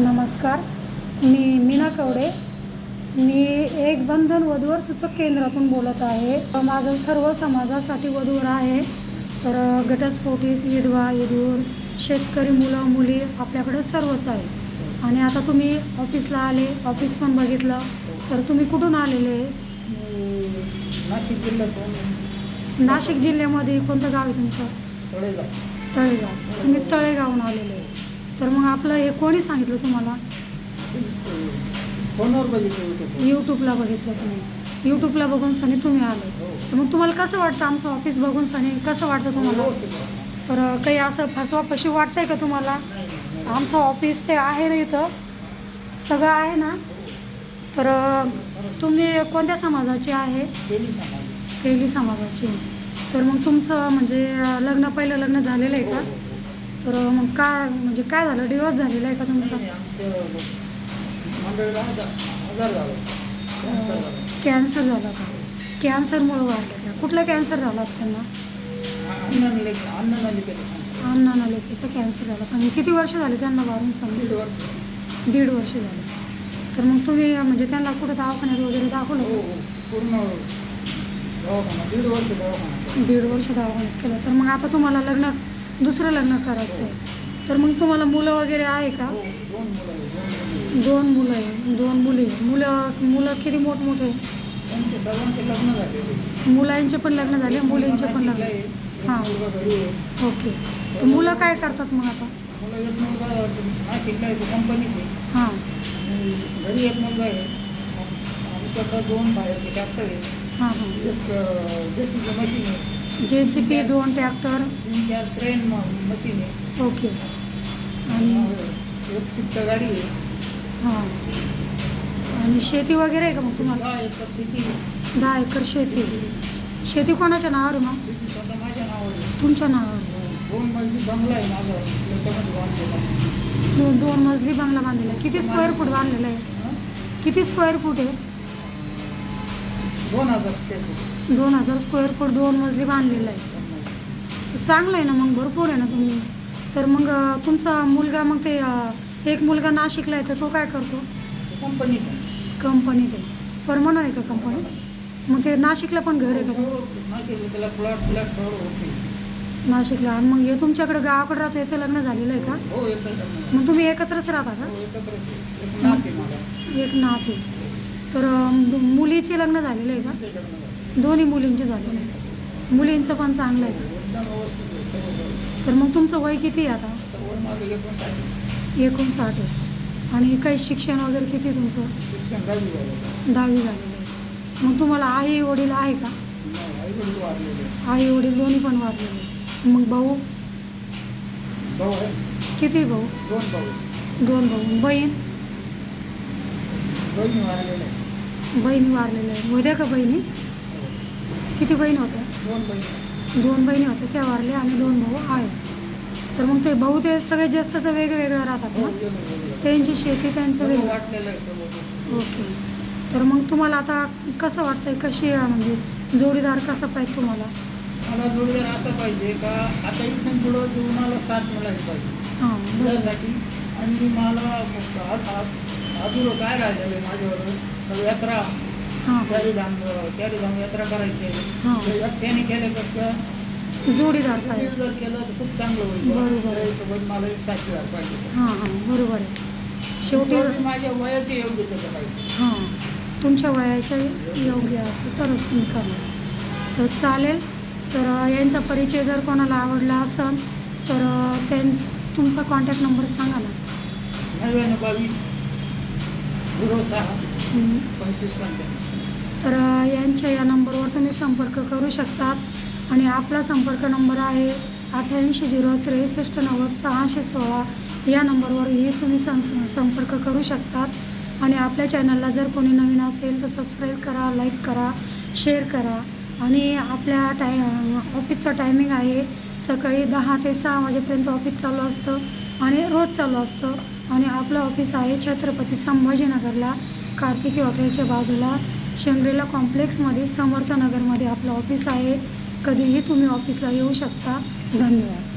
नमस्कार. मी मीना कवडे. मी एक बंधन वधूवर सूचक केंद्रातून बोलत आहे. माझं सर्व समाजासाठी वधूवर आहे. तर घटस्फोटित विधवा विधूर शेतकरी मुलं मुली आपल्याकडे सर्वच आहे. आणि आता तुम्ही ऑफिसला आले ऑफिस पण बघितलं. तर तुम्ही कुठून आलेले? नाशिक जिल्ह्यातून. नाशिक जिल्ह्यामध्ये कोणतं गाव आहे तुमचं? तळेगाव. तळेगाव. तुम्ही तळेगावहून आलेले. आहे तर मग आपलं हे कोणी सांगितलं तुम्हाला? फोनवर बघितलं होतं यूट्यूबला बघितलं तुम्ही. यूट्यूबला बघून सनी तुम्ही आले. तर मग तुम्हाला कसं वाटतं आमचं ऑफिस बघून सनी? कसं वाटतं तुम्हाला? तर काही असं फसवा फसवी वाटतंय का तुम्हाला? आमचं ऑफिस ते आहे ना इथं. सगळं आहे ना? तर तुम्ही कोणत्या समाजाचे आहे? केली समाज. कैली समाजाचे. तर मग तुमचं म्हणजे लग्न पहिलं लग्न झालेलं आहे का? तर मग काय म्हणजे काय झालं? डिवोर्स झालेला आहे का तुमचा? कॅन्सर झाला का कॅन्सरमुळं वाढलं त्या. कुठला कॅन्सर झाला त्यांना? अण्णा नलिकेचा कॅन्सर झाला पण किती वर्ष झाले त्यांना वारून दीड समजा वर्ष. दीड वर्ष झाले. तर मग तुम्ही म्हणजे त्यांना कुठं दवाखान्यात वगैरे दाखवलं? हो? हो. पूर्ण दीड दीड वर्ष दवाखान्यात केलं. तर मग आता तुम्हाला लग्न दुसरं लग्न करायचं आहे तर मग तुम्हाला मुलं वगैरे आहे का? दोन मुलं आहे, दोन मुली आहे. मुलं मुलं किती मोठमोठे त्यांचे लग्न मुलांचे पण लग्न झाले मुलींचे पण लग्न हां. ओके. तर मुलं काय करतात मग आता? मुलं हां. घरी एक मुलगा आहे. दोन बाहेर आहे हां हां एक जेसीबी मशीन आहे. जे सी पी दोन ट्रॅक्टर तीन चार ट्रेन मशीन आहे. ओके. आणि एक शिफ्ट गाडी आहे. हां. आणि शेती वगैरे आहे का मग तुम्हाला? दहा एकर शेती आहे. दहा एकर शेती. शेती कोणाच्या नावावर आहे मग? शेती स्वतः माझ्या नावावर आहे. तुमच्या नावावर. दोन मजली बंगला आहे माझा. शेतामध्ये बांधलेला दोन दोन मजली बंगला बांधलेला आहे. किती स्क्वेअर फूट बांधलेला आहे? हं? किती स्क्वेअर फूट आहे? दोन हजार स्क्वेअर फूट दोन हजार स्क्वेअर फूट दोन मजली बांधलेला आहे. तर चांगलं आहे ना मग भरपूर आहे ना तुम्ही. तर मग अं, तुमचा मुलगा मग ते अं, एक मुलगा नाशिकला आहे तर तो काय करतो? कंपनीत आहे. कंपनीत आहे. परमनंट आहे का कंपनी? मग ते नाशिकला पण घर आहे का? सर्व नाशिकला त्याला प्लॉट प्लॉट सर्व होते. नाशिकला. आणि मग हे तुमच्याकडे गावाकडे राहतं याचं लग्न झालेलं आहे का? हो एकत्र मग तुम्ही एकत्रच राहता का? हो एकत्र एक नात आहे मला एक नात तर मुलीचे लग्न झालेलं आहे का. दोन्ही मुलींचे झालेले आहे. मुलींचं पण चांगलं आहे. तर मग तुमचं वय किती आहे आता? एकोणसाठ आहे. आणि काही शिक्षण वगैरे किती तुमचं? दहावी झालं दहावी झालेलं आहे. मग तुम्हाला आई वडील आहे का? आई वडील दोन्ही पण वारलेले आहे. मग भाऊ? किती भाऊ? दोन भाऊ दोन भाऊ. बहीण? बहिणी वारलेले आहे. बहिणी वारलेल्या आहे. होत्या का बहिणी? किती बहीण होत्या? दोन बहिणी. दोन बहिणी होत्या. त्या वारल्या आणि दोन भाऊ आहेत. तर मग ते भाऊ ते सगळे जास्तच वेगवेगळं राहतात हो, ना गेलो. त्यांची शेती त्यांचं वेगळं. वाटलेलं आहे ओके. तर मग तुम्हाला आता कसं वाटतंय? कशी आहे म्हणजे जोडीदार कसं पाहिजे तुम्हाला? मला जोडीदार असा पाहिजे का आता इथून पुढं जीवनाला साथ मिळाली पाहिजे. हां बरोबर. त्यासाठी. आणि मला आ- आ- अधुरं काय राहिलेलं आहे माझ्यावर तर यात्रा हां. चारीधाम चारीधाम यात्रा करायची आहे. हां. एकट्याने केल्यापेक्षा जोडीदार जर केलं तर खूप चांगलं होईल. बरोबर. त्यासोबत मला एक साक्षीदार पाहिजे. हां हां. बरोबर आहे. शेवटी माझ्या वयाचे योग्य त्याचं पाहिजे हां. तुमच्या वयाच्या योग्य असलं तरच तुम्ही करणार. तर चालेल. तर यांचा परिचय जर कोणाला आवडला असेल तर त्यां तुमचा कॉन्टॅक्ट नंबर सांगा ना. नव्याण्णव बावीस झिरो सहा. पंचवीस पंच्याण्णव तर यांच्या या नंबरवर तुम्ही संपर्क करू शकतात. आणि आपला संपर्क नंबर आहे अठ्ठ्याऐंशी झिरो त्रेसष्ट नव्वद सहाशे सोळा. या नंबरवरही तुम्ही सं संपर्क करू शकतात. आणि आपल्या चॅनलला जर कोणी नवीन असेल तर सबस्क्राईब करा लाईक करा शेअर करा. आणि आपल्या टाय ऑफिसचं टायमिंग आहे सकाळी दहा ते सहा वाजेपर्यंत ऑफिस चालू असतं आणि रोज चालू असतं. आणि आपलं ऑफिस आहे छत्रपती संभाजीनगरला. कार्तिकी हॉटेलच्या बाजूला. शंगरेला कॉम्प्लेक्समध्ये समर्थनगरमध्ये आपलं ऑफिस आहे. कधीही तुम्ही ऑफिसला येऊ शकता. धन्यवाद.